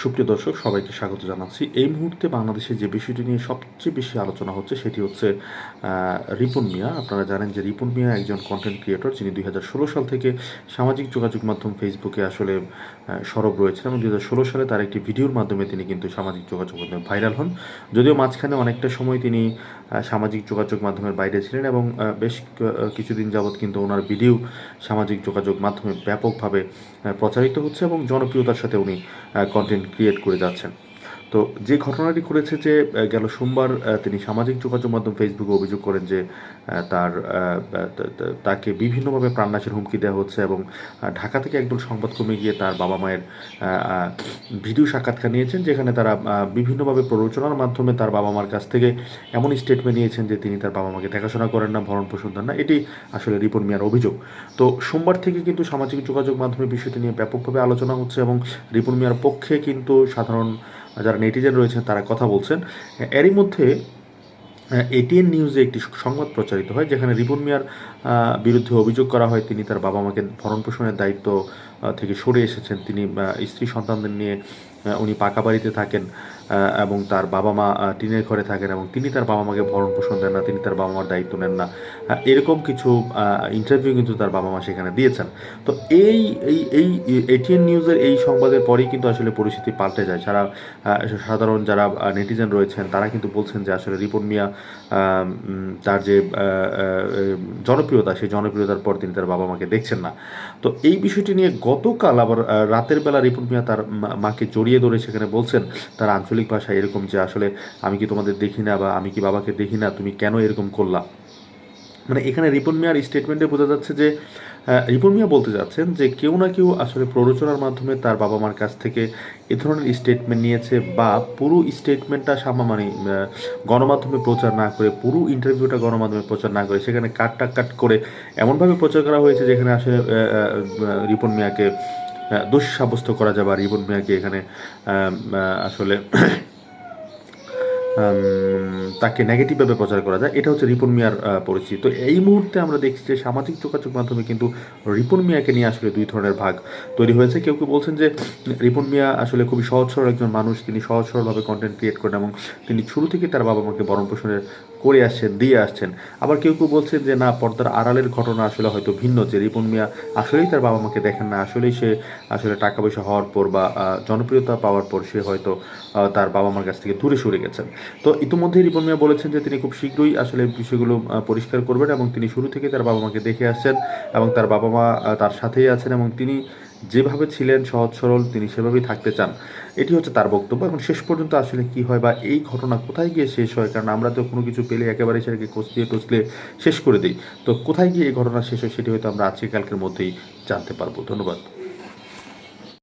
সুপ্রিয় দর্শক, সবাইকে স্বাগত জানাচ্ছি। এই মুহূর্তে বাংলাদেশে যে বিষয়টি নিয়ে সবচেয়ে বেশি আলোচনা হচ্ছে, সেটি হচ্ছে রিপন মিয়া। আপনারা জানেন যে রিপন মিয়া একজন কন্টেন্ট ক্রিয়েটর যিনি দুই হাজার ষোলো সাল থেকে সামাজিক যোগাযোগ মাধ্যম ফেসবুকে আসলে সরব রয়েছেন এবং দুই হাজার ষোলো সালে তার একটি ভিডিওর মাধ্যমে তিনি কিন্তু সামাজিক যোগাযোগ মাধ্যমে ভাইরাল হন। যদিও মাঝখানে অনেকটা সময় তিনি সামাজিক যোগাযোগ মাধ্যমের বাইরে ছিলেন এবং বেশ কিছুদিন যাবৎ কিন্তু ওনার ভিডিও সামাজিক যোগাযোগ মাধ্যমে ব্যাপকভাবে প্রচারিত হচ্ছে এবং জনপ্রিয়তার সাথে উনি কন্টেন্ট ক্রিয়েট করে যাচ্ছেন। তো যে ঘটনাটি করেছে যে গেল সোমবার তিনি সামাজিক যোগাযোগ মাধ্যম ফেসবুকে অভিযোগ করেন যে তার তাকে বিভিন্নভাবে প্রাণনাশের হুমকি দেওয়া হচ্ছে এবং ঢাকা থেকে একদল সংবাদকর্মী গিয়ে তার বাবা মায়ের ভিডিও সাক্ষাৎকার নিয়েছেন, যেখানে তারা বিভিন্নভাবে প্ররোচনার মাধ্যমে তার বাবা মার কাছ থেকে এমন স্টেটমেন্ট নিয়েছেন যে, তিনি তার বাবা মাকে দেখাশোনা করেন না, ভরণ পোষণ দেন না। এটি আসলে রিপন মিয়ার অভিযোগ। তো সোমবার থেকে কিন্তু সামাজিক যোগাযোগ মাধ্যমে বিষয়টি নিয়ে ব্যাপকভাবে আলোচনা হচ্ছে এবং রিপন মিয়ার পক্ষে কিন্তু সাধারণ যারা নেটিজেন রয়েছেন তারা কথা বলছেন। এরই মধ্যে এটিএন নিউজে একটি সংবাদ প্রচারিত হয়, যেখানে রিপন মিয়ার বিরুদ্ধে অভিযোগ করা হয়, তিনি তার বাবা মাকে ভরণ পোষণের দায়িত্ব থেকে সরে এসেছেন। তিনি স্ত্রী সন্তানদের নিয়ে উনি পাকা বাড়িতে থাকেন। এবং তার বাবা মা টিনের ঘরে থাকেন এবং তিনি তার বাবা মাকে ভরণ পোষণ দেন না, তিনি তার বাবা মার দায়িত্ব নেন না। এরকম কিছু ইন্টারভিউ কিন্তু তার বাবা মা সেখানে দিয়েছেন। তো এই এই এই, এটিএন নিউজের এই সংবাদের পরেই কিন্তু আসলে পরিস্থিতি পাল্টে যায়। সারা সাধারণ যারা নেটিজেন রয়েছেন, তারা কিন্তু বলছেন যে আসলে রিপন মিয়া তার যে জনপ্রিয়তা, সেই জনপ্রিয়তার পর তিনি তার বাবা মাকে দেখছেন না। তো এই বিষয়টি নিয়ে গতকাল আবার রাতের বেলা রিপন মিয়া তার মাকে জড়িয়ে ধরে সেখানে বলছেন, তার আঞ্চলিক ভাষায় এরকম যে আসলে আমি কি তোমাদের দেখি না বা আমি কি বাবাকে দেখি না, তুমি কেন এরকম করলা? মানে এখানে রিপন মিয়ার স্টেটমেন্টে বোঝা যাচ্ছে যে রিপন মিয়া বলতে যাচ্ছেন যে কেউ না কেউ আসলে প্ররোচনার মাধ্যমে তার বাবা মার কাছ থেকে এ ধরনের স্টেটমেন্ট নিয়েছে বা পুরো স্টেটমেন্টটা সামা মানে গণমাধ্যমে প্রচার না করে, পুরো ইন্টারভিউটা গণমাধ্যমে প্রচার না করে, সেখানে কাট কাট করে এমনভাবে প্রচার করা হয়েছে যেখানে আসলে রিপন মিয়াকে দোষী সাব্যস্ত করা যাবে। আর ইবন মিয়াকে এখানে আসলে তাকে নেগেটিভভাবে প্রচার করা যায়। এটা হচ্ছে রিপন মিয়ার পরিচিতি। তো এই মুহূর্তে আমরা দেখছি যে সামাজিক যোগাযোগ মাধ্যমে কিন্তু রিপন মিয়াকে নিয়ে আসলে দুই ধরনের ভাগ তৈরি হয়েছে। কেউ কেউ বলছেন যে রিপন মিয়া আসলে খুবই সহজ সরল একজন মানুষ। তিনি সহজ সরলভাবে কন্টেন্ট ক্রিয়েট করেন এবং তিনি শুরু থেকে তার বাবা মাকে ভরণ পোষণের করে আসছেন, দিয়ে আসছেন। আবার কেউ কেউ বলছেন যে না, পর্দার আড়ালের ঘটনা আসলে হয়তো ভিন্ন যে রিপন মিয়া আসলেই তার বাবা মাকে দেখেন না, আসলেই সে আসলে টাকা পয়সা হওয়ার পর বা জনপ্রিয়তা পাওয়ার পর সে হয়তো তার বাবা মার কাছ থেকে দূরে সরে গেছেন। তো ইতিমধ্যেই রিপন মিয়া বলেছেন যে তিনি খুব শীঘ্রই আসলে বিষয়গুলো পরিষ্কার করবেন এবং তিনি শুরু থেকে তার বাবা মাকে দেখে আসছেন এবং তার বাবা মা তার সাথেই আছেন এবং তিনি যেভাবে ছিলেন সহজ সরল, তিনি সেভাবেই থাকতে চান। এটি হচ্ছে তার বক্তব্য এখন শেষ পর্যন্ত আসলে কি হয় বা এই ঘটনা কোথায় গিয়ে শেষ হয়? কারণ আমরা তো কোনো কিছু পেলে একেবারে সেটাকে কষলিয়ে টসলে শেষ করে দিই। তো কোথায় গিয়ে এই ঘটনা শেষ হয় সেটি হয়তো আমরা আজকে কালকের মধ্যেই জানতে পারব। ধন্যবাদ।